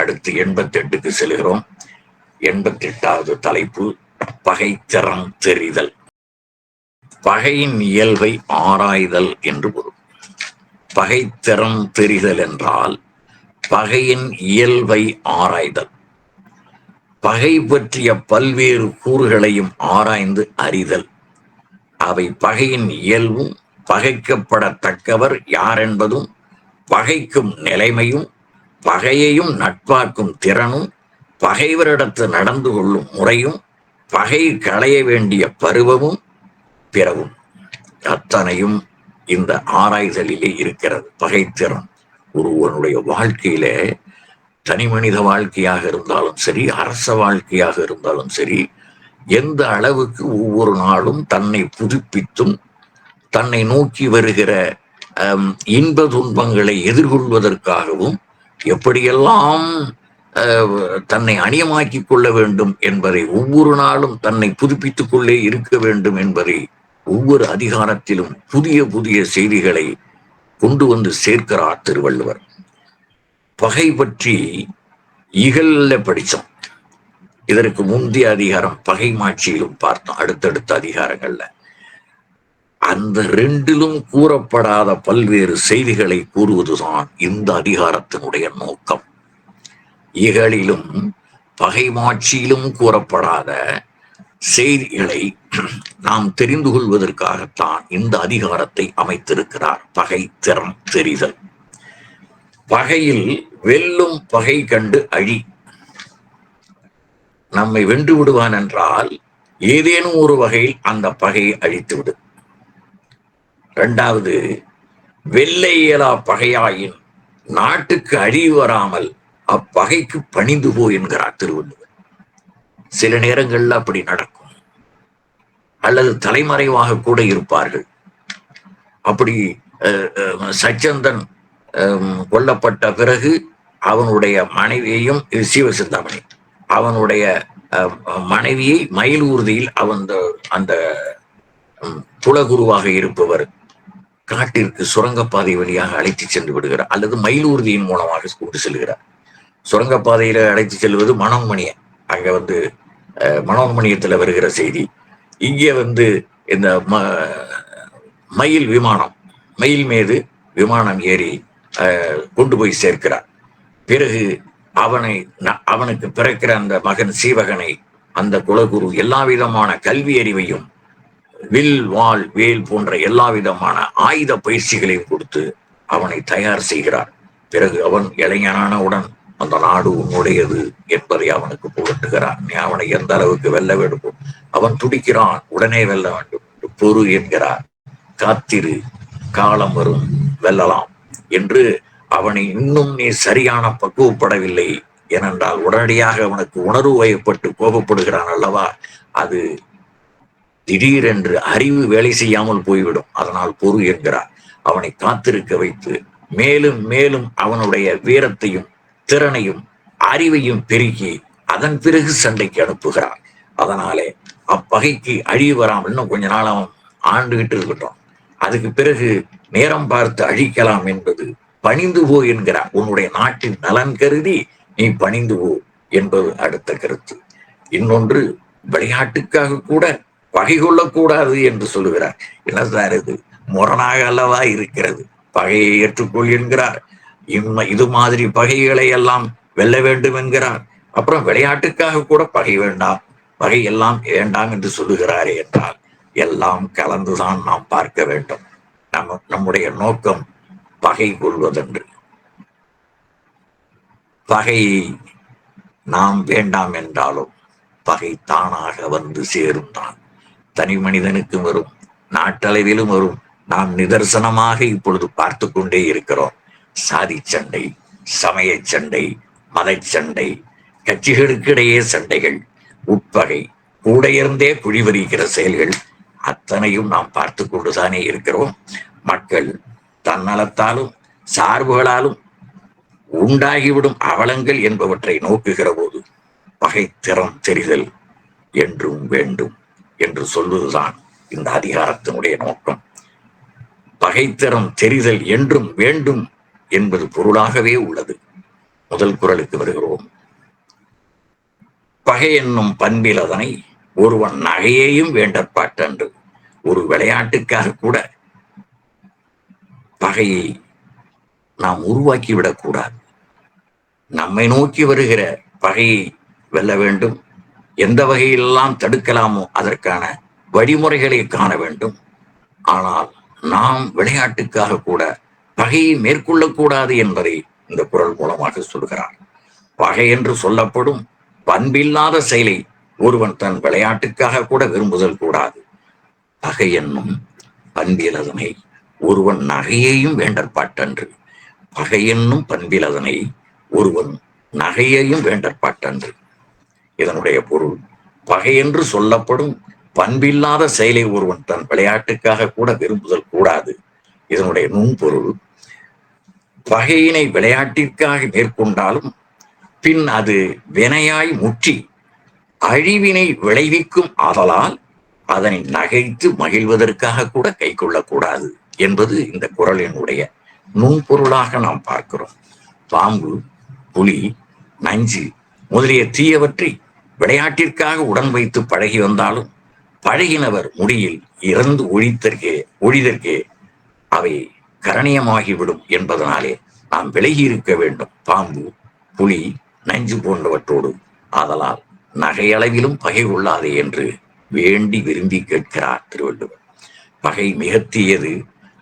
அடுத்து எண்பத்தி எட்டுக்கு செல்கிறோம். எண்பத்தி எட்டாவது தலைப்பு பகைத்திறம் தெரிதல். பகையின் இயல்பை ஆராய்தல் என்று பொருள். பகைத்திறம் தெரிதல் என்றால் பகையின் இயல்பை ஆராய்தல். பகை பற்றிய பல்வேறு கூறுகளையும் ஆராய்ந்து அறிதல். அவை பகையின் இயல்பும் பகைக்கப்படத்தக்கவர் யார் என்பதும் பகைக்கும் நிலைமையும் பகையையும் நட்பாக்கும் திறனும் பகைவரிடத்து நடந்து கொள்ளும் முறையும் பகை களைய வேண்டிய பருவமும் பிறவும். அத்தனையும் இந்த ஆராய்தலிலே இருக்கிறது. பகைத்திறன் ஒருவனுடைய வாழ்க்கையிலே தனி மனித வாழ்க்கையாக இருந்தாலும் சரி அரச வாழ்க்கையாக இருந்தாலும் சரி எந்த அளவுக்கு ஒவ்வொரு நாளும் தன்னை புதுப்பித்தும் தன்னை நோக்கி வருகிற இன்ப துன்பங்களை எதிர்கொள்வதற்காகவும் எப்படியெல்லாம் அஹ், தன்னை அணியமாக்கிக் கொள்ள வேண்டும் என்பதை ஒவ்வொரு நாளும் தன்னை புதுப்பித்துக் கொள்ளே இருக்க வேண்டும் என்பதை ஒவ்வொரு அதிகாரத்திலும் புதிய புதிய செய்திகளை கொண்டு வந்து சேர்க்கிறார் திருவள்ளுவர். பகை பற்றி இகல்ல படிச்சோம். இதற்கு முந்தைய அதிகாரம் பகை மாட்சியிலும் பார்த்தோம் அடுத்தடுத்த அதிகாரங்கள்ல. அந்த ரெண்டிலும் கூறப்படாத பல்வேறு செய்திகளை கூறுவதுதான் இந்த அதிகாரத்தினுடைய நோக்கம். இகழிலும் பகைமாட்சியிலும் கூறப்படாத செய்திகளை நாம் தெரிந்து கொள்வதற்காகத்தான் இந்த அதிகாரத்தை அமைத்திருக்கிறார். பகை திறம் தெரிதல். பகையில் வெல்லும் பகை கண்டு அழி. நம்மை வென்று விடுவான் என்றால் ஏதேனும் ஒரு வகையில் அந்த பகையை அழித்து விடும் இரண்டாவது வெள்ளை இயலா பகையாயின் நாட்டுக்கு அழிவு வராமல் அப்பகைக்கு பணிந்து போ என்கிறார் திருவள்ளுவர். சில நேரங்கள்ல அப்படி நடக்கும். அல்லது தலைமறைவாக கூட இருப்பார்கள். அப்படி அஹ், சச்சந்தன் அஹ், கொல்லப்பட்ட பிறகு அவனுடைய மனைவியையும் சிவசிந்தாமணி அவனுடைய அஹ், மனைவியை மயில் ஊர்தியில் அவன் அந்த- அந்த குலகுருவாக இருப்பவர். காட்டிற்கு சுரங்கப்பாதை வழியாக அழைத்து சென்று விடுகிறார். அல்லது மயிலூர்தியின் மூலமாக கொண்டு செல்கிறார். சுரங்கப்பாதையில அழைத்து செல்வது மனோன்மணிய. அங்க வந்து அஹ், மனோன்மணியத்துல வருகிற செய்தி. இங்கே வந்து இந்த ம- மயில் விமானம் மயில் மீது விமானம் ஏறி கொண்டு போய் சேர்க்கிறார். பிறகு அவனை அவனுக்கு பிறக்கிற அந்த மகன் சீவகனை அந்த குலகுரு எல்லா விதமான கல்வி அறிவையும் வில் வாள் வேல் போன்ற எல்லா விதமான ஆயுத பயிற்சிகளையும் கொடுத்து அவனை தயார் செய்கிறார் பிறகு அவன் இளைஞனானவுடன் அந்த நாடு உன்னுடையது என்பதை அவனுக்கு புகட்டுகிறார் நீ அவனை எந்த அளவுக்கு வெல்ல வேண்டும் அவன் துடிக்கிறான். உடனே வெல்ல வேண்டும் பொறு என்கிறார் காத்திரு காலம் வரும் வெல்லலாம் என்று அவனை இன்னும் நீ சரியான பக்குவப்படவில்லை. ஏனென்றால் உடனடியாக அவனுக்கு உணர்வு வயப்பட்டு கோபப்படுகிறான் அல்லவா? அது திடீரென்று அறிவு வேலை செய்யாமல் போய்விடும். அதனால் பொறு என்கிறார். அவனை காத்திருக்க வைத்து மேலும் மேலும் அவனுடைய வீரத்தையும் திறனையும் அறிவையும் பெருக்கி அதன் பிறகு சண்டைக்கு அனுப்புகிறார். அதனாலே அப்பகைக்கு அழிவு வராமல் இன்னும் கொஞ்ச நாள் அவன் ஆண்டுகிட்டு இருக்கட்டும். அதுக்கு பிறகு நேரம் பார்த்து அழிக்கலாம் என்பது பணிந்து போ என்கிறார். உன்னுடைய நாட்டின் நலன் கருதி நீ பணிந்து போ என்பது அடுத்த கருத்து. இன்னொன்று விளையாட்டுக்காக கூட பகை கொள்ளக்கூடாது என்று சொல்லுகிறார். என்ன சார் இது? முரணாக அல்லவா இருக்கிறது? பகையை ஏற்றுக்கொள் என்கிறார். இம்மை இது மாதிரி பகைகளை எல்லாம் வெல்ல வேண்டும் என்கிறார். அப்புறம் விளையாட்டுக்காக கூட பகை வேண்டாம். பகை எல்லாம் வேண்டாம் என்று சொல்லுகிறாரே என்றால் எல்லாம் கலந்துதான் நாம் பார்க்க வேண்டும். நம்ம நம்முடைய நோக்கம் பகை கொள்வதென்று. பகையை நாம் வேண்டாம் என்றாலும் பகை தானாக வந்து சேரும் தான். தனி மனிதனுக்கும் வரும். நாட்டளவிலும் வரும். நாம் நிதர்சனமாக இப்பொழுது பார்த்து கொண்டே இருக்கிறோம். சாதி சண்டை சமய சண்டை மதச்சண்டை கட்சிகளுக்கிடையே சண்டைகள் உட்பகை கூடையர்ந்தே குழிவரிக்கிற செயல்கள் அத்தனையும் நாம் பார்த்து கொண்டுதானே இருக்கிறோம். மக்கள் தன்னலத்தாலும் சார்புகளாலும் உண்டாகிவிடும் அவலங்கள் என்பவற்றை நோக்குகிற போது பகை திறம் தெரிதல் என்றும் வேண்டும். என்று சொல்வதுதான் இந்த அதிகாரத்தினுடைய நோக்கம். பகைத்தரம் தெரிதல் என்றும் வேண்டும் என்பது பொருளாகவே உள்ளது. முதல் குரலுக்கு வருகிறோம். பகை என்னும் பண்பில் அதனை ஒருவன் நகையையும் வேண்டற்பாட்டன்று ஒரு விளையாட்டுக்காக கூட பகையை நாம் உருவாக்கிவிடக் கூடாது நம்மை நோக்கி வருகிற பகையை வெல்ல வேண்டும். எந்த வகையிலெல்லாம் தடுக்கலாமோ அதற்கான வழிமுறைகளை காண வேண்டும். ஆனால் நாம் விளையாட்டுக்காக கூட பகையை மேற்கொள்ளக்கூடாது என்பதை இந்த குரல் மூலமாக சொல்கிறார். பகை என்று சொல்லப்படும் பண்பில்லாத செயலை ஒருவன் தன் விளையாட்டுக்காக கூட விரும்புதல் கூடாது. பகை என்னும் பண்பிலதனை ஒருவன் நகையையும் வேண்டற்பாட்டன்று பகை என்னும் பண்பிலதனை ஒருவன் நகையையும் வேண்டற்பாட்டன்று இதனுடைய பொருள். பகை என்று சொல்லப்படும் பண்பில்லாத செயலை ஒருவன் தன் விளையாட்டுக்காக கூட விரும்புதல் கூடாது. இதனுடைய நுண்பொருள். பகையினை விளையாட்டிற்காக மேற்கொண்டாலும் பின் அது வினையாய் முற்றி அழிவினை விளைவிக்கும் ஆதலால் அதனை நகைத்து மகிழ்வதற்காக கூட கை கொள்ளக்கூடாது என்பது இந்த குரலினுடைய நுண்பொருளாக நாம் பார்க்கிறோம். பாம்பு புலி நஞ்சு முதலிய தீயவற்றை விளையாட்டிற்காக உடன் வைத்து பழகி வந்தாலும் பழகினவர் முடியில் இறந்து ஒழித்தற்கே ஒழிதற்கே அவை கரணியமாகிவிடும் என்பதனாலே நாம் விலகி இருக்க வேண்டும். பாம்பு புலி நஞ்சு போன்றவற்றோடு ஆதலால் நகையளவிலும் பகை கொள்ளாதே என்று வேண்டி விரும்பி கேட்கிறார் திருவள்ளுவர். பகை மிகத்தியது.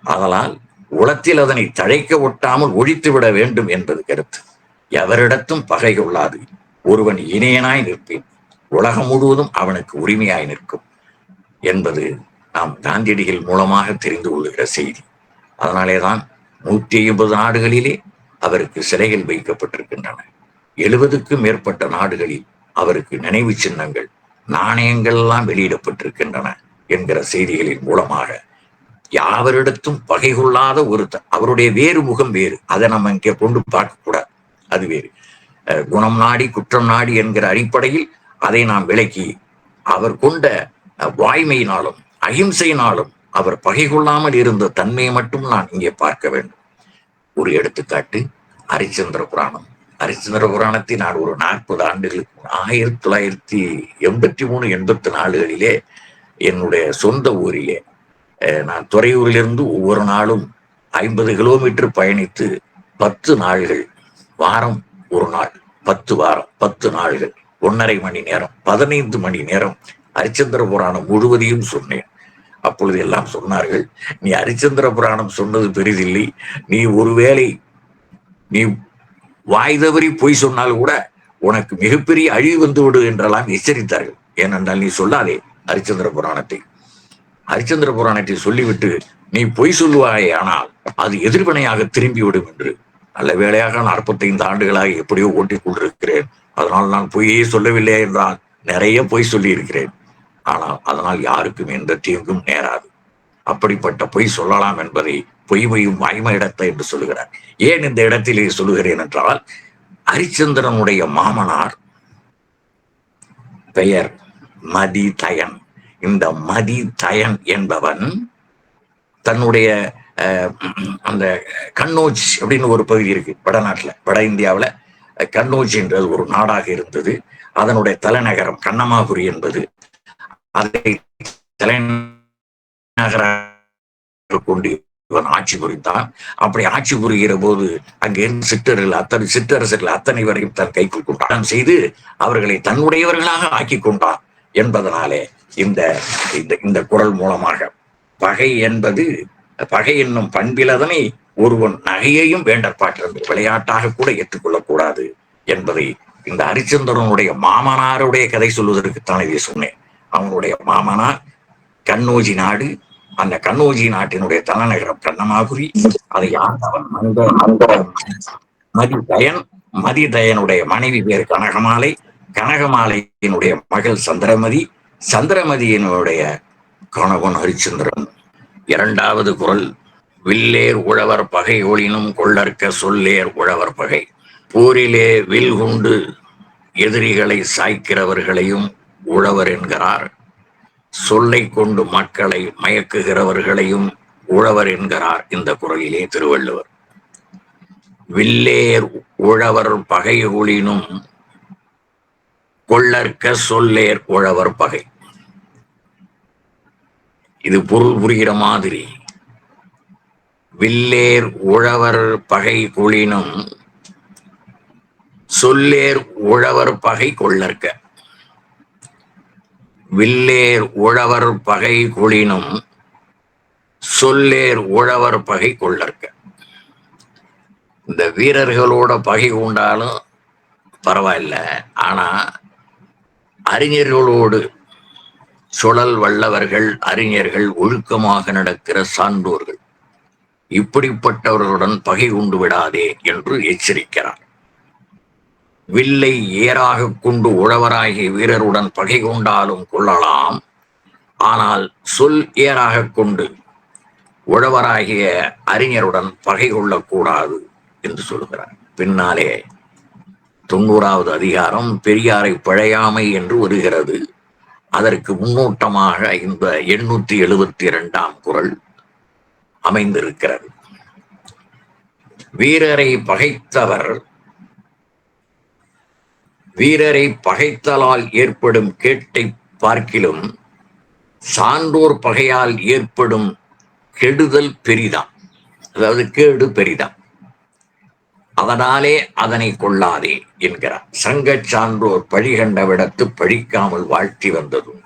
ஆதலால் உளத்தில் அதனை தழைக்க ஒட்டாமல் ஒழித்து விட வேண்டும் என்பது கருத்து. எவரிடத்தும் பகை கொள்ளாது. ஒருவன் இணையனாய் நிற்பேன். உலகம் முழுவதும் அவனுக்கு உரிமையாய் நிற்கும் என்பது நாம் காந்தியடிகள் மூலமாக தெரிந்து கொள்கிற செய்தி. அதனாலேதான் நூற்றி ஐம்பது நாடுகளிலே அவருக்கு சிலைகள் வைக்கப்பட்டிருக்கின்றன. எழுபதுக்கும் மேற்பட்ட நாடுகளில் அவருக்கு நினைவு சின்னங்கள் நாணயங்கள் எல்லாம் வெளியிடப்பட்டிருக்கின்றன என்கிற செய்திகளின் மூலமாக. யாவரிடத்தும் பகை கொள்ளாத ஒருத்தன் அவருடைய வேறு முகம் வேறு. அதை நம்ம இங்கே கொண்டு பார்க்க கூடாது அது வேறு. குணம் நாடி குற்றம் நாடி என்கிற அடிப்படையில் அதை நாம் விளக்கி அவர் கொண்ட வாய்மையினாலும் அகிம்சையினாலும் அவர் பகை கொள்ளாமல் இருந்த தன்மையை மட்டும் நான் இங்கே பார்க்க வேண்டும். ஒரு எடுத்துக்காட்டு ஹரிச்சந்திர புராணம். ஹரிச்சந்திர புராணத்தை நான் ஒரு நாற்பது ஆண்டுகளுக்கு ஆயிரத்தி தொள்ளாயிரத்தி எண்பத்தி மூணு எண்பத்தி நாலுகளிலே என்னுடைய சொந்த ஊரிலே நான் துறையூரிலிருந்து ஒவ்வொரு நாளும் ஐம்பது கிலோமீட்டர் பயணித்து பத்து நாள்கள் வாரம் ஒரு நாள் பத்து வாரம் பத்து நாள்கள் ஒன்றரை மணி நேரம் பதினைந்து மணி நேரம் ஹரிச்சந்திர புராணம் முழுவதையும் சொன்னேன். அப்பொழுது எல்லாம் சொன்னார்கள் நீ ஹரிச்சந்திர புராணம் சொன்னது பெரிதில்லை. நீ ஒருவேளை நீ வாய் தவறி பொய் சொன்னால் கூட உனக்கு மிகப்பெரிய அழிவு வந்து விடு என்றெல்லாம் எச்சரித்தார்கள். ஏனென்றால் நீ சொல்லாதே ஹரிச்சந்திர புராணத்தை. ஹரிச்சந்திர புராணத்தை சொல்லிவிட்டு நீ பொய் சொல்லுவாயே ஆனால் அது எதிர்வினையாக திரும்பிவிடும் என்று நல்ல நான் நாற்பத்தைந்து ஆண்டுகளாக எப்படியோ ஓட்டிக் கொண்டிருக்கிறேன். அதனால் நான் பொய்யே சொல்லவில்லை என்றால் நிறைய பொய் சொல்லியிருக்கிறேன். ஆனால் அதனால் யாருக்கும் எந்த தீங்கும் நேராது. அப்படிப்பட்ட பொய் சொல்லலாம் என்பதை பொய்மையும் வாய்மை இடத்தை என்று சொல்லுகிறார். ஏன் இந்த இடத்திலே சொல்லுகிறேன் என்றால் ஹரிச்சந்திரனுடைய மாமனார் பெயர் மதி தயன் இந்த மதி தயன் என்பவன் தன்னுடைய அந்த கண்ணோஜ் அப்படின்னு ஒரு பகுதி இருக்கு வடநாட்டுல வட இந்தியாவுல. கண்ணோஜ் என்றது ஒரு நாடாக இருந்தது. அதனுடைய தலைநகரம் கண்ணமாபுரி என்பது. அதை தலைநகராக கொண்டு இவன் ஆட்சி புரிந்தான். அப்படி ஆட்சி புரிகிற போது அங்கிருந்து சிற்றர்கள் அத்தனை சிற்றரசர்கள் அத்தனை வரையும் தன் கைக்குள் கொண்டான் செய்து அவர்களை தன்னுடையவர்களாக ஆக்கி கொண்டான் என்பதனாலே இந்த இந்த இந்த குரல் மூலமாக. பகை என்பது பகை என்னும் பண்பிலதனை ஒருவன் நகையையும் வேண்டற்பாட்டிருந்து விளையாட்டாக கூட ஏற்றுக்கொள்ளக்கூடாது என்பதை இந்த ஹரிச்சந்திரனுடைய மாமனாருடைய கதை சொல்வதற்குத்தான் இதை சொன்னேன். அவனுடைய மாமனார் கண்ணோஜி நாடு அந்த கண்ணோஜி நாட்டினுடைய தலைநகரம் கண்ணமாபுரி அதை ஆண்டவன் அந்த அந்த மதிதயன் மதிதயனுடைய மனைவி பேர் கனகமாலை கனகமாலையினுடைய மகள் சந்திரமதி சந்திரமதியினுடைய கணவன் ஹரிச்சந்திரன். இரண்டாவது குரல் வில்லேர் உழவர் பகை ஒளினும் கொள்ளற்க சொல்லேர் உழவர் பகை. போரிலே வில் குண்டு எதிரிகளை சாய்க்கிறவர்களையும் உழவர் என்கிறார். சொல்லை கொண்டு மக்களை மயக்குகிறவர்களையும் உழவர் என்கிறார் இந்த குரலிலே திருவள்ளுவர். வில்லேர் உழவர் பகைகுளினும் கொள்ளற்க சொல்லேர் உழவர் பகை. இது பொருள் புரிகிற மாதிரி. வில்லேர் உழவர் பகை குளினும் சொல்லேர் உழவர் பகை கொள்ளற்க. வில்லேர் உழவர் பகை குளினும் சொல்லேர் உழவர் பகை கொள்ளற்க. இந்த வீரர்களோட பகை உண்டாலும் பரவாயில்ல. ஆனா அறிஞர்களோடு சுழல் வல்லவர்கள் அறிஞர்கள் ஒழுக்கமாக நடக்கிற சான்றோர்கள். இப்படிப்பட்டவர்களுடன் பகை கொண்டு விடாதே என்று எச்சரிக்கிறார் வில்லை ஏறாக கொண்டு உழவராகிய வீரருடன் பகை கொண்டாலும் கொள்ளலாம். ஆனால் சொல் ஏறாக கொண்டு உழவராகிய அறிஞருடன் பகை கொள்ளக்கூடாது என்று சொல்கிறார். பின்னாலே தொண்ணூறாவது அதிகாரம் பெரியாரை பழையாமை என்று வருகிறது. அதற்கு முன்னோட்டமாக இந்த எண்ணூத்தி எழுபத்தி இரண்டாம் குரல் அமைந்திருக்கிறது. வீரரை பகைத்தவர் வீரரை பகைத்தலால் ஏற்படும் கேட்டை பார்க்கிலும் சான்றோர் பகையால் ஏற்படும் கெடுதல் பெரிதாம். அதாவது கேடு பெரிதாம். அதனாலே அதனை கொள்ளாதே என்கிறார். சங்கச் சான்றோர் பழி கண்டவிடத்து பழிக்காமல் வாழ்த்தி வந்ததும்.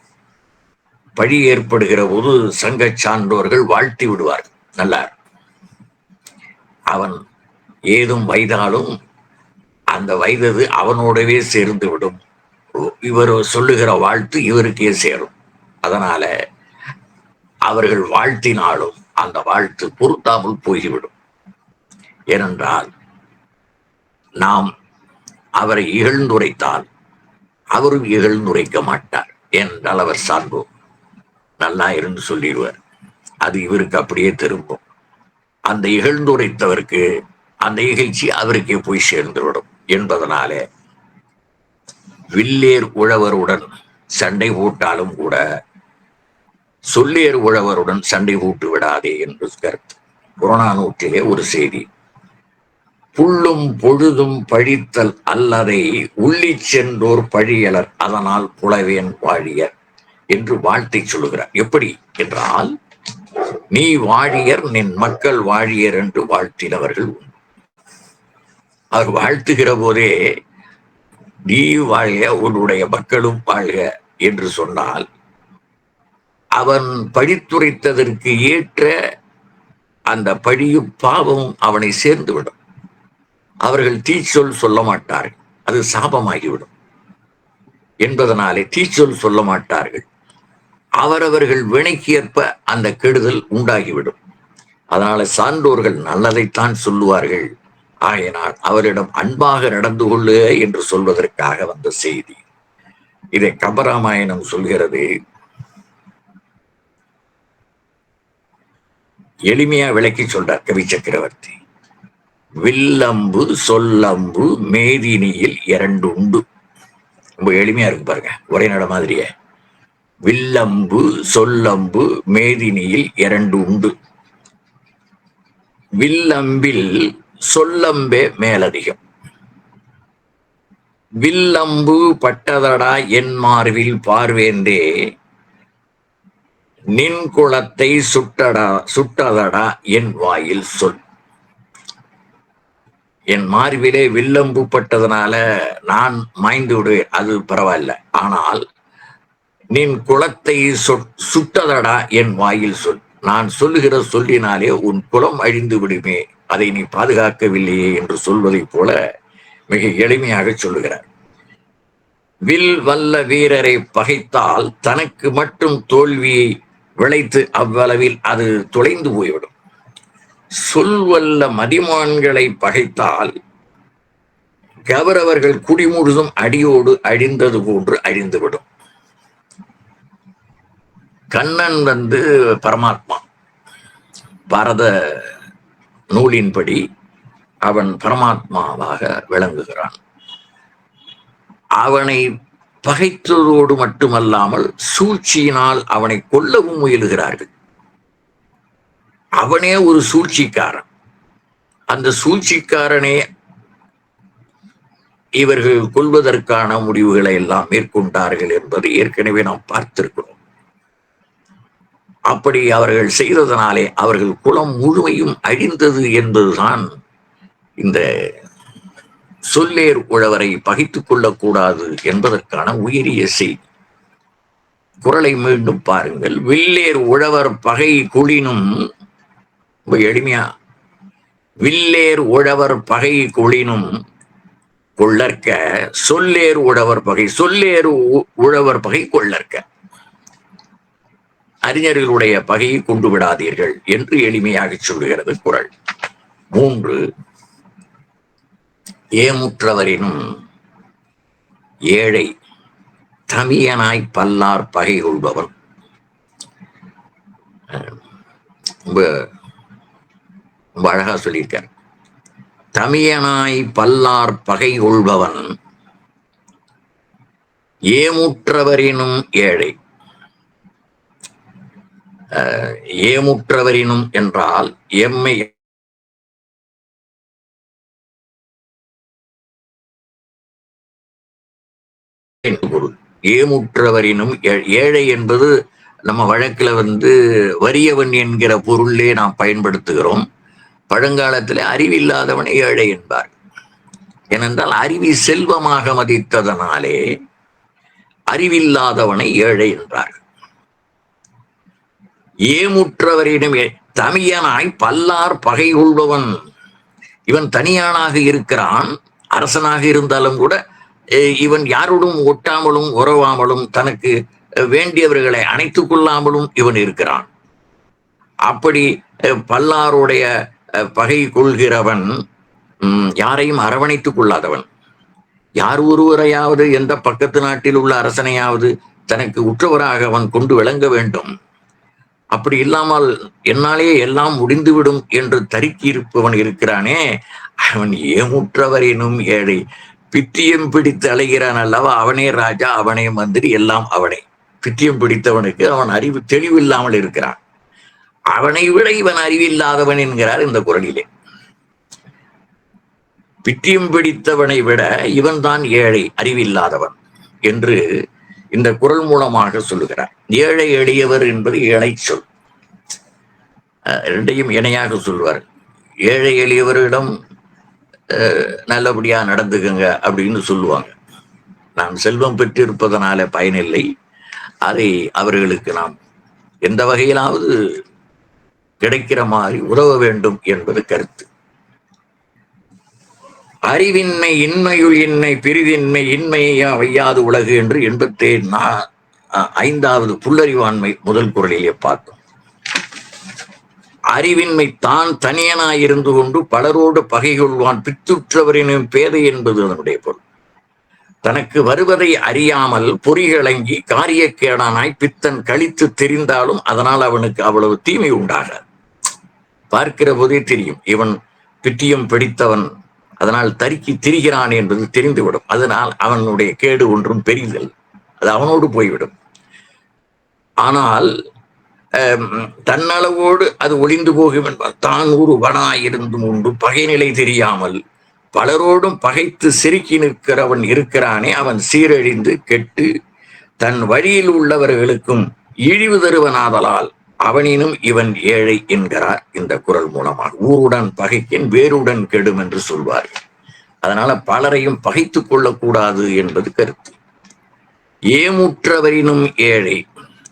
பழி ஏற்படுகிற போது சங்கச் சான்றோர்கள் வாழ்த்தி விடுவார் நல்லார். அவன் ஏதும் வைதாலும் அந்த வயதது அவனோடவே சேர்ந்து விடும். இவர் சொல்லுகிற வாழ்த்து இவருக்கே சேரும். அதனால அவர்கள் வாழ்த்தினாலும் அந்த வாழ்த்து பொருத்தாமல் போய்விடும். ஏனென்றால் நாம் அவரை இகழ்ந்துரைத்தால் அவரும் இகழ்ந்துரைக்க மாட்டார் என்றால் அவர் சார்பு. நல்லா இருந்து சொல்லிடுவார். அது இவருக்கு அப்படியே திரும்பும். அந்த இகழ்ந்துரைத்தவருக்கு அந்த இகழ்ச்சி அவருக்கே போய் சேர்ந்துவிடும் என்பதனாலே வில்லேர் உழவருடன் சண்டை போட்டாலும் கூட சொல்லேர் உழவருடன் சண்டை போட்டு விடாதே என்று கருத்து. புறநானூற்றிலே ஒரு செய்தி. புள்ளும் பொழுதும் பழித்தல் அல்லதை உள்ளி சென்றோர் பழியலர் அதனால் புலவேன் வாழியர் என்று வாழ்த்தை சொல்லுகிறார். எப்படி என்றால் நீ வாழியர் நின் மக்கள் வாழியர் என்று வாழ்த்தினவர்கள் உண்டு. அவர் வாழ்த்துகிற போதே நீ வாழ்க உன்னுடைய மக்களும் வாழ்க என்று சொன்னால் அவன் பழித்துரைத்ததற்கு ஏற்ற அந்த பழியும் பாவமும் அவனை சேர்ந்துவிடும் அவர்கள் தீச்சொல் சொல்ல மாட்டார்கள். அது சாபமாகிவிடும். என்பதனாலே தீச்சொல் சொல்ல மாட்டார்கள். அவரவர்கள் வினைக்கு ஏற்ப அந்த கெடுதல் உண்டாகிவிடும். அதனால சான்றோர்கள் நல்லதைத்தான் சொல்லுவார்கள். ஆகையினால் அவரிடம் அன்பாக நடந்து கொள்ளு என்று சொல்வதற்காக வந்த செய்தி. இதை கபராமாயணம் சொல்கிறது. எளிமையா விளக்கி சொல்றார் கவி சக்கரவர்த்தி. வில்லம்பு சொல்லம்பு மேதினியில் இரண்டு உண்டு. ரொம்ப எளிமையா இருக்கு பாருங்க. ஒரே நட மாதிரியே. வில்லம்பு சொல்லம்பு மேதினியில் இரண்டு உண்டு. வில்லம்பில் சொல்லம்பே மேலதிகம். வில்லம்பு பட்டதடா என் மார்பில் பார்வேந்தே நின் குளத்தை சுட்டடா சுட்டதடா என் வாயில் சொல். என் மார்பிலே வில்லம்பு பட்டதனால நான் மாய்ந்து விடுவேன். அது பரவாயில்ல. ஆனால் நின் குளத்தை சுட்டதடா என் வாயில் சொல். நான் சொல்லுகிற சொல்லினாலே உன் குலம் அழிந்து விடுமே. அதை நீ பாதுகாக்கவில்லையே என்று சொல்வதைப் போல மிக எளிமையாக சொல்லுகிறார். வில் வல்ல வீரரை பகைத்தால் தனக்கு மட்டும் தோல்வியை விளைத்து அவ்வளவில் அது தொலைந்து போய்விடும். சொல்வல்ல மதிமான்களை பகைத்தால் கவரவர்கள் குடிமுழுதும் அடியோடு அழிந்தது போன்று அழிந்துவிடும். கண்ணன் வந்து பரமாத்மா. பாரத நூலின்படி அவன் பரமாத்மாவாக விளங்குகிறான். அவனை பகைத்ததோடு மட்டுமல்லாமல் சூழ்ச்சியினால் அவனை கொல்லவும் முயலுகிறார்கள். அவனே ஒரு சூழ்ச்சிக்காரன். அந்த சூழ்ச்சிக்காரனே இவர்கள் கொள்வதற்கான முடிவுகளை எல்லாம் மேற்கொண்டார்கள் என்பதை ஏற்கனவே நாம் பார்த்திருக்கிறோம். அப்படி அவர்கள் செய்ததனாலே அவர்கள் குலம் முழுமையும் அழிந்தது என்பதுதான் இந்த சொல்லேர் உழவரை பகைத்துக் கொள்ளக்கூடாது என்பதற்கான உயரிய செய்தி குரலை மீண்டும் பாருங்கள். வில்லேர் உழவர் பகை குளினும் ரொம்ப எளிமையா. வில்லேர் உழவர் பகை கொளினும் கொள்ளற்க சொல்லேர் உழவர் பகை சொல்லேர் உ- உழவர் பகை கொள்ளற்க. அறிஞர்களுடைய பகையை கொண்டு விடாதீர்கள் என்று எளிமையாக சொல்லுகிறது குரல். மூன்று ஏமுற்றவரினும் ஏழை தமியனாய் பல்லார் பகை கொள்பவன் அஹ் ரொம்ப ரொம்ப அழகா சொல்லியிருக்கார் தமியனாய் பல்லார் பகை கொள்பவன் ஏமுற்றவரினும் ஏழை. அஹ் ஏமுற்றவரினும் என்றால் எம்மை பொருள். ஏமுற்றவரினும் ஏ- ஏழை என்பது நம்ம வழக்குல வந்து வறியவன் என்கிற பொருளே நாம் பயன்படுத்துகிறோம். பழங்காலத்தில் அறிவில்லாதவனை ஏழை என்பார். ஏனென்றால் அறிவி செல்வமாக மதித்ததனாலே அறிவில்லாதவனை ஏழை என்றார். ஏமுற்றவரிடம் தமியனாய் பல்லார் பகை கொள்பவன். இவன் தனியானாக இருக்கிறான். அரசனாக இருந்தாலும் கூட அஹ், இவன் யாரோடும் ஒட்டாமலும் உறவாமலும் தனக்கு வேண்டியவர்களை அணைத்துக் கொள்ளாமலும் இவன் இருக்கிறான். அப்படி பல்லாருடைய பகை கொள்கிறவன் யாரையும் அரவணைத்துக் கொள்ளாதவன். யார் ஒருவரையாவது எந்த பக்கத்து நாட்டில் உள்ள அரசனையாவது தனக்கு உற்றவராக அவன் கொண்டு விளங்க வேண்டும். அப்படி இல்லாமல் என்னாலே எல்லாம் முடிந்துவிடும் என்று தருக்கி இருப்பவன் இருக்கிறானே அவன் ஏமுற்றவரேனும் ஏழை. பித்தியம் பிடித்து அலைகிறான் அல்லவா? அவனே ராஜா அவனே மந்திரி எல்லாம் அவனே. பித்தியம் பிடித்தவனுக்கு அவன் அறிவு தெளிவில்லாமல் இருக்கிறான். அவனை விட இவன் அறிவில்லாதவன் என்கிறார் இந்த குரலிலே. பிட்டியம் பிடித்தவனை விட இவன்தான் ஏழை அறிவில்லாதவன் என்று இந்த குரல் மூலமாக சொல்லுகிறார். ஏழை எளியவர் என்பது ஏழை சொல். ரெண்டையும் இரண்டையும் இணையாக சொல்வார். ஏழை எளியவரிடம் அஹ், நல்லபடியா நடந்துக்குங்க அப்படின்னு சொல்லுவாங்க. நாம் செல்வம் பெற்றிருப்பதனால பயனில்லை. அதை அவர்களுக்கு நாம் எந்த வகையிலாவது கிடைக்கிற மாதிரி உதவ வேண்டும் என்பது கருத்து. அறிவின்மை இன்மையுள் இன்மை பிரிதின்மை இன்மையா வையாது உலகு என்று எண்பத்தே ஐந்தாவது புல்லறிவாண்மை முதல் குரலிலே பார்த்தோம். அறிவின்மை தான் தனியனாயிருந்து கொண்டு பலரோடு பகை கொள்வான் பித்துற்றவரினும் பேதை என்பது அதனுடைய பொருள். தனக்கு வருவதை அறியாமல் பொறிகளங்கி காரியக்கேடானாய் பித்தன் கழித்து தெரிந்தாலும் அதனால் அவனுக்கு அவ்வளவு தீமை உண்டாகாது. பார்க்கிற போதே தெரியும். இவன் பிட்டியம் பிடித்தவன். அதனால் தருக்கி திரிகிறான் என்பது தெரிந்துவிடும். அதனால் அவனுடைய கேடு ஒன்றும் பெரிதல் அது அவனோடு போய்விடும். ஆனால் தன்னளவோடு அது ஒளிந்து போகும் என்பார் தான் ஒருவனாயிருந்தும் உண்டு. பகைநிலை தெரியாமல் பலரோடும் பகைத்து செருக்கி நிற்கிறவன் இருக்கிறானே. அவன் சீரழிந்து கெட்டு தன் வழியில் உள்ளவர்களுக்கும் இழிவு தருவனாதலால் அவனினும் இவன் ஏழை என்கிறார் இந்த குரல் மூலமாக. ஊருடன் பகைக்கின் வேருடன் கெடும் என்று சொல்வார்கள் அதனால பலரையும் பகைத்துக் கொள்ளக்கூடாது என்பது கருத்து. ஏமுற்றவரினும் ஏழை.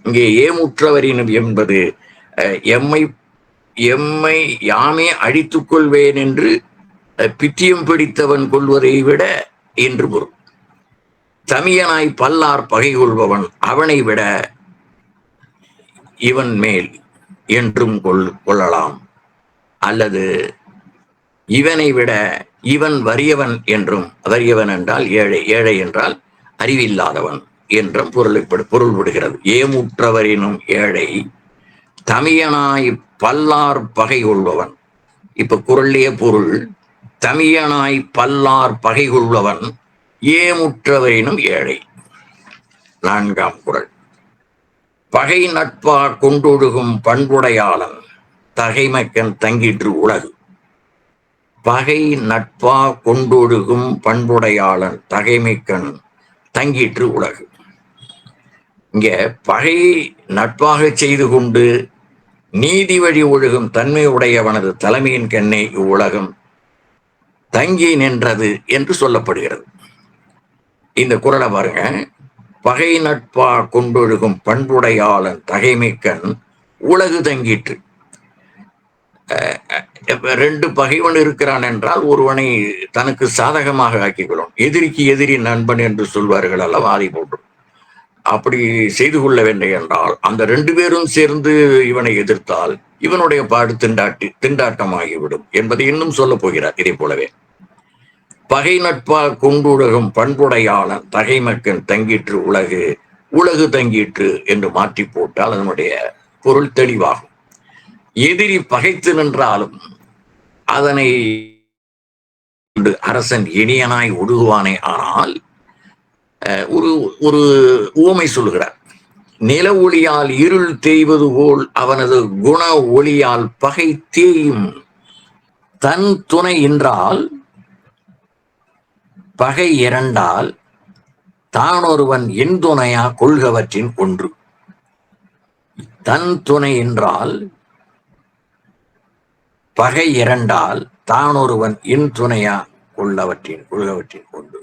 இங்கே ஏமுற்றவரினும் என்பது அஹ், எம்மை எம்மை யாமே அழித்துக் கொள்வேன் என்று அஹ், பித்தியம் பிடித்தவன் கொள்வதை விட என்று பொருள். தமியனாய் பல்லார் பகை கொள்பவன் அவனை விட இவன் மேல் என்றும் கொள் கொள்ளலாம். அல்லது இவனை விட இவன் வறியவன் என்றும் வறியவன் என்றால் ஏழை ஏழை என்றால் அறிவில்லாதவன் என்றும் பொருளைப்படு பொருள்படுகிறது. ஏமுற்றவரினும் ஏழை தமியனாய் பல்லார் பகை கொள்பவன் இப்ப குரல்லிய பொருள் தமியனாய் பல்லார் பகை கொள்பவன் ஏமுற்றவரினும் ஏழை. நான்காம் குரல். பகை நட்பா கொண்டொழுகும் பண்புடையாளன் தகைமக்கன் தங்கிற்று உலகு. பகை நட்பா கொண்டொழுகும் பண்புடையாளன் தகைமைக்கண் தங்கிற்று உலகு. இங்க பகை நட்பாக செய்து கொண்டு நீதி வழி ஒழுகும் தன்மை உடையவனது தலைமையின் கண்ணே இவ்வுலகம் தங்கி நின்றது என்று சொல்லப்படுகிறது. இந்த குரலை பாருங்க. பகை நட்பா கொண்டொழுகும் பண்புடையாளன் தகைமிக்கன் உலகு தங்கிற்று ரெண்டு பகைவன் இருக்கிறான் என்றால் ஒருவனை தனக்கு சாதகமாக ஆக்கிக்கொள்ளும். எதிரிக்கு எதிரி நண்பன் என்று சொல்வார்கள் அல்ல வாதி போன்று. அப்படி செய்து கொள்ள வேண்டும் என்றால் அந்த ரெண்டு பேரும் சேர்ந்து இவனை எதிர்த்தால் இவனுடைய பாடு திண்டாட்டி திண்டாட்டமாகிவிடும் என்பதை இன்னும் சொல்லப் போகிறார். இதை போலவே. பகை நட்பால் கொண்டுடகும் பண்புடையாளன் தகைமக்கன் தங்கிற்று உலகு உலகு தங்கிற்று என்று மாற்றி போட்டால் அதனுடைய பொருள் தெளிவாகும். எதிரி பகைத்து நின்றாலும் அதனை அரசன் இனியனாய் ஒடுகுவானே ஆனால் ஒரு ஒரு ஊமை சொல்கிறார் நில ஒளியால் இருள் தேய்வது போல் அவனது குண ஒளியால் பகை தேயும் தன் துணை என்றால் பகை இரண்டால் தானொருவன் என் துணையா கொள்கவற்றின் ஒன்று. தன் துணை என்றால் பகை இரண்டால் தானொருவன் என் துணையா கொள்ளவற்றின் கொள்கவற்றின் ஒன்று.